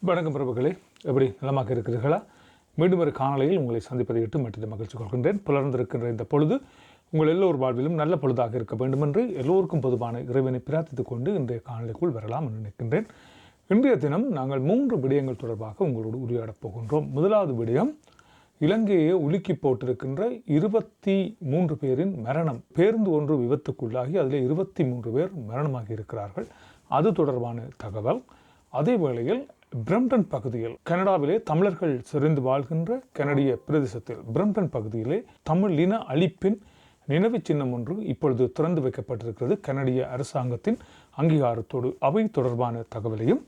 வணக்கம் பிரபுகளே. எப்படி நலமாக இருக்கிறீர்களா? மீண்டும் ஒரு காணொலியில் உங்களை சந்திப்பதை இட்டு மற்ற மகிழ்ச்சி கொள்கின்றேன். புலர்ந்திருக்கின்ற இந்த பொழுது உங்கள் எல்லோர் வாழ்விலும் நல்ல பொழுதாக இருக்க வேண்டும் என்று எல்லோருக்கும் பொதுவான இறைவனை பிரார்த்தித்துக் கொண்டு இன்றைய காணொலிக்குள் வரலாம் என்று நினைக்கின்றேன். இன்றைய தினம் நாங்கள் மூன்று விடயங்கள் தொடர்பாக உங்களோடு உரையாடப் போகின்றோம். முதலாவது விடயம் இலங்கையை உலுக்கி போட்டிருக்கின்ற இருபத்தி மூன்று பேரின் மரணம். பேருந்து ஒன்று விபத்துக்குள்ளாகி அதில் இருபத்தி மூன்று பேர் மரணமாகி இருக்கிறார்கள். அது தொடர்பான தகவல். அதே வேளையில் பிரம்டன் பகுதியில் கனடாவிலே தமிழர்கள் சிறந்து வாழ்கின்ற கனடிய பிரதேசத்தில் பிரம்டன் பகுதியிலே தமிழ் இன அழிப்பின் நினைவு சின்னம் ஒன்று இப்பொழுது திறந்து வைக்கப்பட்டிருக்கிறது. கனடிய அரசாங்கத்தின் அங்கீகாரத்தோடு அவை தொடர்பான தகவலையும்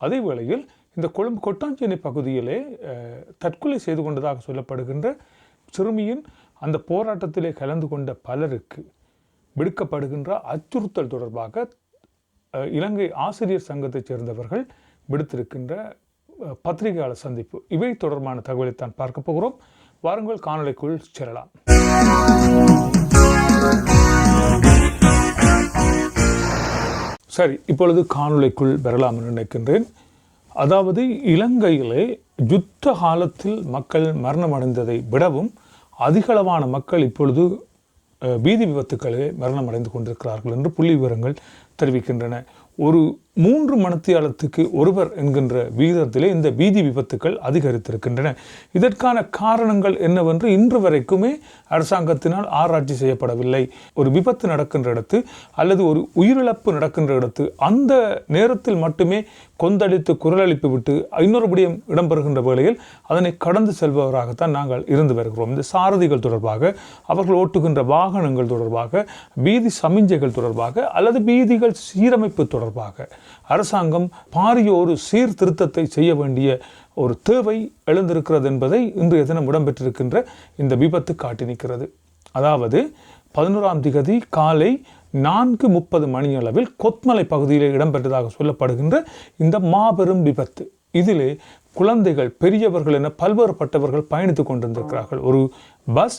அதே வேளையில் இந்த கொழும்பு கொட்டாஞ்சேனை பகுதியிலே தற்கொலை செய்து கொண்டதாக சொல்லப்படுகின்ற சிறுமியின் அந்த போராட்டத்திலே கலந்து கொண்ட பலருக்கு விடுக்கப்படுகின்ற அச்சுறுத்தல் தொடர்பாக இலங்கை ஆசிரியர் சங்கத்தைச் சேர்ந்தவர்கள் விடுத்திருக்கின்ற பத்திரிகையாளர் சந்திப்பு. இவை தொடர்பான தகவலை தான் பார்க்க போகிறோம். வாருங்கள் காணொலிக்குள் செல்லலாம். சரி இப்பொழுது காணொலிக்குள் வரலாம் என்று நினைக்கின்றேன். அதாவது இலங்கையிலே யுத்த காலத்தில் மக்கள் மரணமடைந்ததை விடவும் அதிகளவான மக்கள் இப்பொழுது வீதி விபத்துக்களே மரணமடைந்து கொண்டிருக்கிறார்கள் என்று புள்ளி விவரங்கள் தெரிவிக்கின்றன. ஒரு மூன்று மணித்தியாலத்துக்கு ஒருவர் என்கின்ற விகிதத்திலே இந்த வீதி விபத்துக்கள் அதிகரித்திருக்கின்றன. இதற்கான காரணங்கள் என்னவென்று இன்று வரைக்குமே அரசாங்கத்தினால் ஆராய்ச்சி செய்யப்படவில்லை. ஒரு விபத்து நடக்கின்ற இடத்து அல்லது ஒரு உயிரிழப்பு நடக்கின்ற இடத்து அந்த நேரத்தில் மட்டுமே கொந்தளித்து குரலளிப்பு விட்டு இன்னொருபடியும் இடம்பெறுகின்ற வேளையில் அதனை கடந்து செல்பவராகத்தான் நாங்கள் இருந்து வருகிறோம். இந்த சாரதிகள் தொடர்பாக அவர்கள் ஓட்டுகின்ற வாகனங்கள் தொடர்பாக வீதி சமிஞ்சைகள் தொடர்பாக அல்லது வீதிகள் சீரமைப்பு தொடர்பாக அரசாங்கம் பாரிய ஒரு சீர்திருத்தத்தை செய்ய வேண்டிய ஒரு தேவை எழுந்திருக்கிறது என்பதை இன்றைய தினம் இடம்பெற்றிருக்கின்ற இந்த விபத்து காட்டி நிற்கிறது. அதாவது பதினோராம் திகதி காலை நான்கு முப்பது மணியளவில் கொத்மலை பகுதியிலே இடம்பெற்றதாக சொல்லப்படுகின்ற இந்த மாபெரும் விபத்து. இதிலே குழந்தைகள் பெரியவர்கள் என பல்வேறுபட்டவர்கள் பயணித்துக் கொண்டிருந்திருக்கிறார்கள். ஒரு பஸ்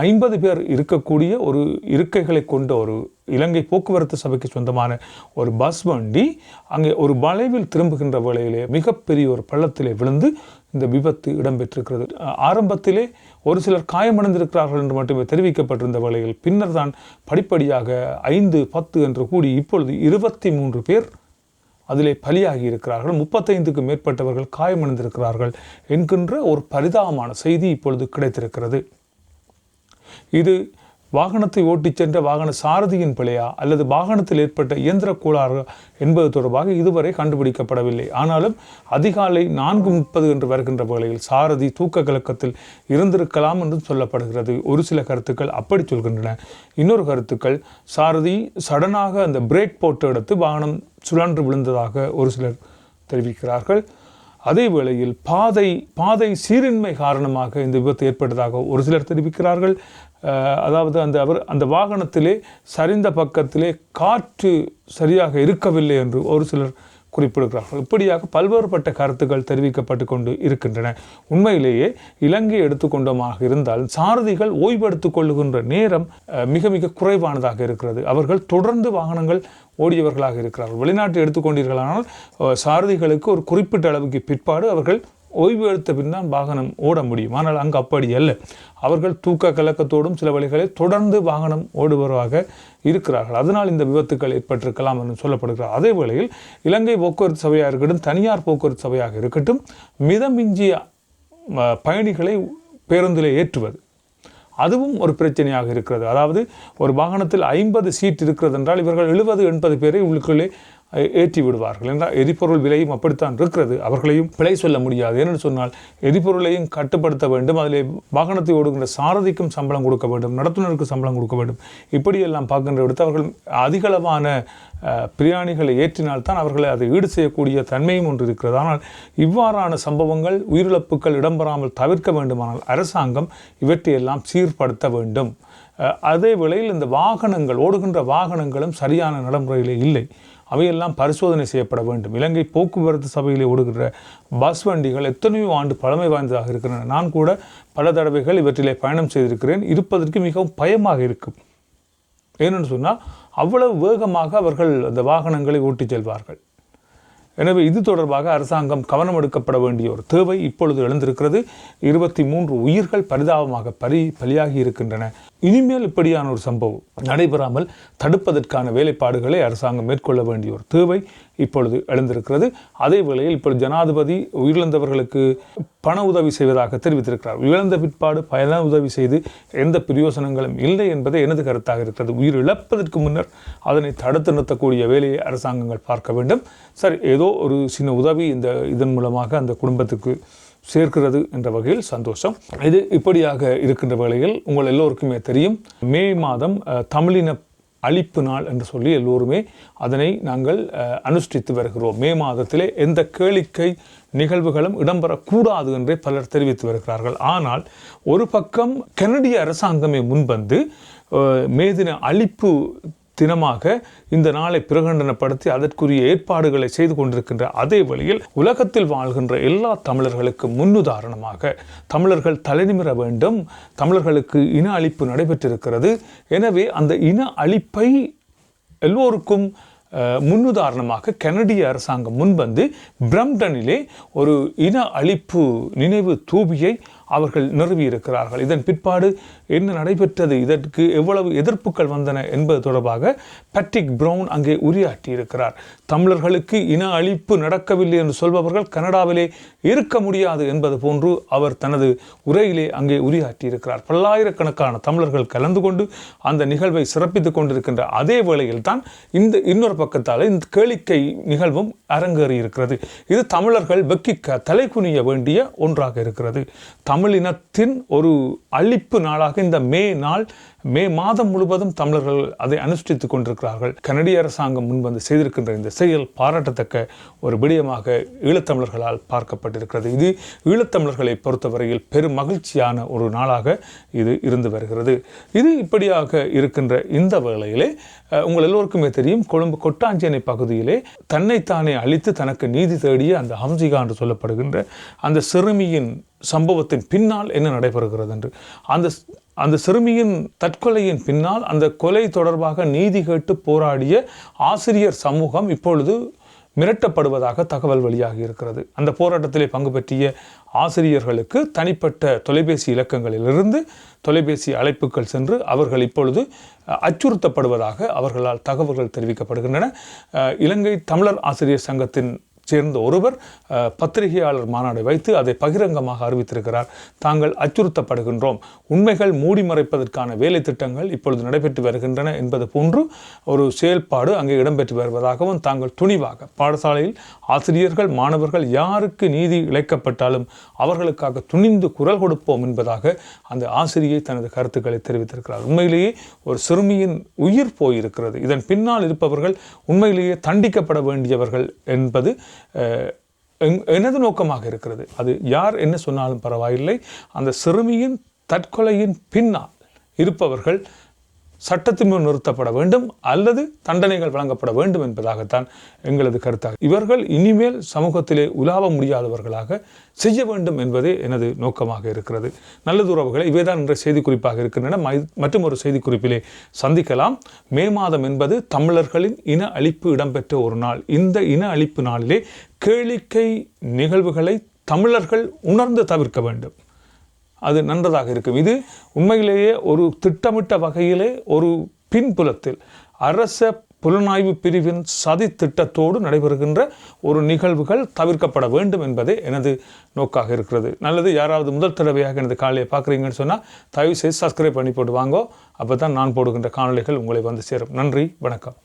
ஐம்பது பேர் இருக்கக்கூடிய ஒரு இருக்கைகளை கொண்ட ஒரு இலங்கை போக்குவரத்து சபைக்கு சொந்தமான ஒரு பஸ் வண்டி அங்கே ஒரு வளைவில் திரும்புகின்ற வேளையிலே மிகப்பெரிய ஒரு பள்ளத்திலே விழுந்து இந்த விபத்து இடம்பெற்றிருக்கிறது. ஆரம்பத்திலே ஒரு சிலர் காயமடைந்திருக்கிறார்கள் என்று மட்டுமே தெரிவிக்கப்பட்டிருந்த வேளையில் பின்னர் தான் படிப்படியாக ஐந்து பத்து என்று கூடி இப்பொழுது இருபத்தி மூன்று பேர் அதிலே பலியாகி இருக்கிறார்கள். முப்பத்தைந்துக்கு மேற்பட்டவர்கள் காயமடைந்திருக்கிறார்கள் என்கின்ற ஒரு பரிதாபமான செய்தி இப்பொழுது கிடைத்திருக்கிறது. இது வாகனத்தை ஓட்டிச் சென்ற வாகன சாரதியின் பிழையா அல்லது வாகனத்தில் ஏற்பட்ட இயந்திர கோளாறு என்பது தொடர்பாக இதுவரை கண்டுபிடிக்கப்படவில்லை. ஆனாலும் அதிகாலை நான்கு முப்பது என்று வருகின்ற வேளையில் சாரதி தூக்க கலக்கத்தில் இருந்திருக்கலாம் என்று சொல்லப்படுகிறது. ஒரு சில கருத்துக்கள் அப்படி சொல்கின்றன. இன்னொரு கருத்துக்கள் சாரதி சடனாக அந்த பிரேக் போட்டு எடுத்து வாகனம் சுழன்று விழுந்ததாக ஒரு சிலர் தெரிவிக்கிறார்கள். அதே வேளையில் பாதை பாதை சீரின்மை காரணமாக இந்த விபத்து ஏற்பட்டதாக ஒரு சிலர் தெரிவிக்கிறார்கள். அதாவது அந்த அவர் அந்த வாகனத்திலே சரிந்த பக்கத்திலே காற்று சரியாக இருக்கவில்லை என்று ஒரு சிலர் குறிப்பிடுகிறார்கள். இப்படியாக பல்வேறுபட்ட கருத்துக்கள் தெரிவிக்கப்பட்டு கொண்டு இருக்கின்றன. உண்மையிலேயே இலங்கை எடுத்துக்கொண்டோமாக இருந்தால் சாரதிகள் ஓய்வெடுத்துக் கொள்ளுகின்ற நேரம் மிக மிக குறைவானதாக இருக்கிறது. அவர்கள் தொடர்ந்து வாகனங்கள் ஓடியவர்களாக இருக்கிறார்கள். வெளிநாட்டை எடுத்துக்கொண்டீர்களானால் சாரதிகளுக்கு ஒரு குறிப்பிட்ட அளவுக்கு பிற்பாடு அவர்கள் ஓய்வு எடுத்த பின் தான் வாகனம் ஓட முடியும். ஆனால் அங்கு அப்படி அல்ல. அவர்கள் தூக்க கலக்கத்தோடும் சில வழிகளில் தொடர்ந்து வாகனம் ஓடுபவராக இருக்கிறார்கள். அதனால் இந்த விபத்துக்கள் ஏற்பட்டிருக்கலாம் என்று சொல்லப்படுகிறார். அதே வேளையில் இலங்கை போக்குவரத்து சபையாக இருக்கட்டும் தனியார் போக்குவரத்து சபையாக இருக்கட்டும் மிதமிஞ்சிய பயணிகளை பேருந்தில் ஏற்றுவது. அதுவும் ஒரு பிரச்சனையாக இருக்கிறது. அதாவது ஒரு வாகனத்தில் ஐம்பது சீட் இருக்கிறது என்றால் இவர்கள் எழுபது எண்பது பேரை உள்ளுக்குள்ளே ஏற்றி விடுவார்கள். என்றால் எரிபொருள் விலையும் அப்படித்தான் இருக்கிறது. அவர்களையும் பிழை சொல்ல முடியாது. ஏனென்று சொன்னால் எரிபொருளையும் கட்டுப்படுத்த வேண்டும். அதிலே வாகனத்தை ஓடுகின்ற சாரதிக்கும் சம்பளம் கொடுக்க வேண்டும். நடத்துனருக்கு சம்பளம் கொடுக்க வேண்டும். இப்படியெல்லாம் பார்க்கின்ற இடத்து அவர்கள் அதிகளவான பிரியாணிகளை பிரயாணிகளை ஏற்றினால்தான் அவர்களை அதை ஈடு செய்யக்கூடிய தன்மையும் ஒன்று இருக்கிறது. ஆனால் இவ்வாறான சம்பவங்கள் உயிரிழப்புகள் இடம்பெறாமல் தவிர்க்க வேண்டுமானால் அரசாங்கம் இவற்றையெல்லாம் சீர்படுத்த வேண்டும். அதே வேளையில் இந்த வாகனங்கள் ஓடுகின்ற வாகனங்களும் சரியான நடைமுறையிலே இல்லை. அவையெல்லாம் பரிசோதனை செய்யப்பட வேண்டும். இலங்கை போக்குவரத்து சபையில் ஓடுகிற பஸ் வண்டிகள் எத்தனையோ ஆண்டு பழமை வாய்ந்ததாக இருக்கின்றன. நான் கூட பல தடவைகள் இவற்றிலே பயணம் செய்திருக்கிறேன். இருப்பதற்கு மிகவும் பயமாக இருக்கும். ஏனென்று சொன்னால் அவ்வளவு வேகமாக அவர்கள் அந்த வாகனங்களை ஓட்டிச் செல்வார்கள். எனவே இது தொடர்பாக அரசாங்கம் கவனம் எடுக்கப்பட வேண்டிய ஒரு தேவை இப்பொழுது எழுந்திருக்கிறது. இருபத்தி மூன்று உயிர்கள் பரிதாபமாக பலி பலியாகி இருக்கின்றன. இனிமேல் இப்படியான ஒரு சம்பவம் நடைபெறாமல் தடுப்பதற்கான வேலைப்பாடுகளை அரசாங்கம் மேற்கொள்ள வேண்டிய ஒரு தேவை இப்பொழுது எழுந்திருக்கிறது. அதே வேளையில் இப்பொழுது ஜனாதிபதி உயிரிழந்தவர்களுக்கு பண உதவி செய்வதாக தெரிவித்திருக்கிறார். உயிரிழந்த பிற்பாடு பண உதவி செய்து எந்த பிரயோசனங்களும் இல்லை என்பதே எனது கருத்தாக இருக்கிறது. உயிர் இழப்பதற்கு முன்னர் அதனை தடுத்து நிறுத்தக்கூடிய வேலையை அரசாங்கங்கள் பார்க்க வேண்டும். சரி ஏதோ ஒரு சின்ன உதவி இந்த இதன் மூலமாக அந்த குடும்பத்துக்கு சேர்க்கிறது என்ற வகையில் சந்தோஷம். இது இப்படியாக இருக்கின்ற வேளையில் உங்கள் எல்லோருக்குமே தெரியும். மே மாதம் தமிழின அழிப்பு நாள் என்று சொல்லி எல்லோருமே அதனை நாங்கள் அனுஷ்டித்து வருகிறோம். மே மாதத்திலே எந்த கேளிக்கை நிகழ்வுகளும் இடம்பெறக்கூடாது என்றே பலர் தெரிவித்து வருகிறார்கள். ஆனால் ஒரு பக்கம் கனடிய அரசாங்கமே முன்வந்து மேதின மே தின அழிப்பு தினமாக இந்த நாளை பிரகடனப்படுத்தி அதற்குரிய ஏற்பாடுகளை செய்து கொண்டிருக்கின்ற அதே வழியில் உலகத்தில் வாழ்கின்ற எல்லா தமிழர்களுக்கு முன்னுதாரணமாக தமிழர்கள் தலைநிமிர வேண்டும். தமிழர்களுக்கு இன அழிப்பு நடைபெற்றிருக்கிறது. எனவே அந்த இன அழிப்பை எல்லோருக்கும் முன்னுதாரணமாக கனடிய அரசாங்கம் முன்வந்து பிரம்டனிலே ஒரு இன அழிப்பு நினைவு தூபியை அவர்கள் நிறுவியிருக்கிறார்கள் இதன் பிற்பாடு என்ன நடைபெற்றது? இதற்கு எவ்வளவு எதிர்ப்புகள் வந்தன என்பது தொடர்பாக பட்ரிக் பிரவுன் அங்கே உரையாற்றியிருக்கிறார். தமிழர்களுக்கு இன அழிப்பு நடக்கவில்லை என்று சொல்பவர்கள் கனடாவிலே இருக்க முடியாது என்பது போன்று அவர் தனது உரையிலே அங்கே உரையாற்றியிருக்கிறார். பல்லாயிரக்கணக்கான தமிழர்கள் கலந்து கொண்டு அந்த நிகழ்வை சிறப்பித்துக் கொண்டிருக்கின்ற அதே வேளையில் தான் இந்த இன்னொரு பக்கத்தால் இந்த கேளிக்கை நிகழ்வும் அரங்கேறியிருக்கிறது. இது தமிழர்கள் வெக்கிக்க தலை குனிய வேண்டிய ஒன்றாக இருக்கிறது. தமிழினத்தின் ஒரு அழிப்பு நாளாக இந்த மே நாள் மே மாதம் முழுவதும் தமிழர்கள் அதை அனுஷ்டித்துக் கொண்டிருக்கிறார்கள். கனடிய அரசாங்கம் முன்வந்து செய்திருக்கின்ற இந்த செயல் பாராட்டத்தக்க ஒரு விடயமாக ஈழத்தமிழர்களால் பார்க்கப்பட்டிருக்கிறது. இது ஈழத்தமிழர்களை பொறுத்தவரையில் பெரும் மகிழ்ச்சியான ஒரு நாளாக இது இருந்து வருகிறது. இது இப்படியாக இருக்கின்ற இந்த வேளையிலே உங்கள் எல்லோருக்குமே தெரியும் கொழும்பு கொட்டாஞ்சேனை பகுதியிலே தன்னைத்தானே அழித்து தனக்கு நீதி தேடிய அந்த ஹம்சிகா என்று சொல்லப்படுகின்ற அந்த சிறுமியின் சம்பவத்தின் பின்னால் என்ன நடைபெறுகிறது என்று அந்த அந்த சிறுமியின் தற்கொலையின் பின்னால் அந்த கொலை தொடர்பாக நீதி கேட்டு போராடிய ஆசிரியர் சமூகம் இப்பொழுது மிரட்டப்படுவதாக தகவல் வெளியாகி இருக்கிறது. அந்த போராட்டத்திலே பங்கு பற்றிய ஆசிரியர்களுக்கு தனிப்பட்ட தொலைபேசி இலக்கங்களிலிருந்து தொலைபேசி அழைப்புகள் சென்று அவர்கள் இப்பொழுது அச்சுறுத்தப்படுவதாக அவர்களால் தகவல்கள் தெரிவிக்கப்படுகின்றன. இலங்கை தமிழர் ஆசிரியர் சங்கத்தின் சேர்ந்த ஒருவர் பத்திரிகையாளர் மாநாடு வைத்து அதை பகிரங்கமாக அறிவித்திருக்கிறார். தாங்கள் அச்சுறுத்தப்படுகின்றோம். உண்மைகள் மூடி மறைப்பதற்கான வேலை திட்டங்கள் இப்பொழுது நடைபெற்று வருகின்றன என்பது போன்று ஒரு செயல்பாடு அங்கே இடம்பெற்று வருவதாகவும் தாங்கள் துணிவாக பாடசாலையில் ஆசிரியர்கள் மாணவர்கள் யாருக்கு நீதி இழைக்கப்பட்டாலும் அவர்களுக்காக துணிந்து குரல் கொடுப்போம் என்பதாக அந்த ஆசிரியை தனது கருத்துக்களை தெரிவித்திருக்கிறார். உண்மையிலேயே ஒரு சிறுமியின் உயிர் போயிருக்கிறது. இதன் பின்னால் இருப்பவர்கள் உண்மையிலேயே தண்டிக்கப்பட வேண்டியவர்கள் என்பது எனது நோக்கமாக இருக்கிறது. அது யார் என்ன சொன்னாலும் பரவாயில்லை. அந்த சிறுமியின் தற்கொலையின் பின்னால் இருப்பவர்கள் சட்டத்தின் முன் நிறுத்தப்பட வேண்டும் அல்லது தண்டனைகள் வழங்கப்பட வேண்டும் என்பதாகத்தான் எங்களது கருத்தாக. இவர்கள் இனிமேல் சமூகத்திலே உலாவ முடியாதவர்களாக செய்ய வேண்டும் என்பதே எனது நோக்கமாக இருக்கிறது. நல்லது உறவுகளை இவைதான் என்ற செய்திக்குறிப்பாக இருக்கின்றன. மற்றும் ஒரு செய்திக்குறிப்பிலே சந்திக்கலாம். மே மாதம் என்பது தமிழர்களின் இன அழிப்பு இடம்பெற்ற ஒரு நாள். இந்த இன அழிப்பு நாளிலே கேளிக்கை நிகழ்வுகளை தமிழர்கள் உணர்ந்து தவிர்க்க வேண்டும். அது நன்றதாக இருக்கும். இது உண்மையிலேயே ஒரு திட்டமிட்ட வகையிலே ஒரு பின்புலத்தில் அரச புலனாய்வு பிரிவின் சதி திட்டத்தோடு நடைபெறுகின்ற ஒரு நிகழ்வுகள் தவிர்க்கப்பட வேண்டும் என்பதே எனது நோக்காக இருக்கிறது. நல்லது யாராவது முதல் தடவையாக எனது காலையை பார்க்குறீங்கன்னு சொன்னால் தயவு செய்து சப்ஸ்கிரைப் பண்ணி போட்டு வாங்கோ. அப்போ தான் நான் போடுகின்ற காணொலிகள் உங்களை வந்து சேரும். நன்றி வணக்கம்.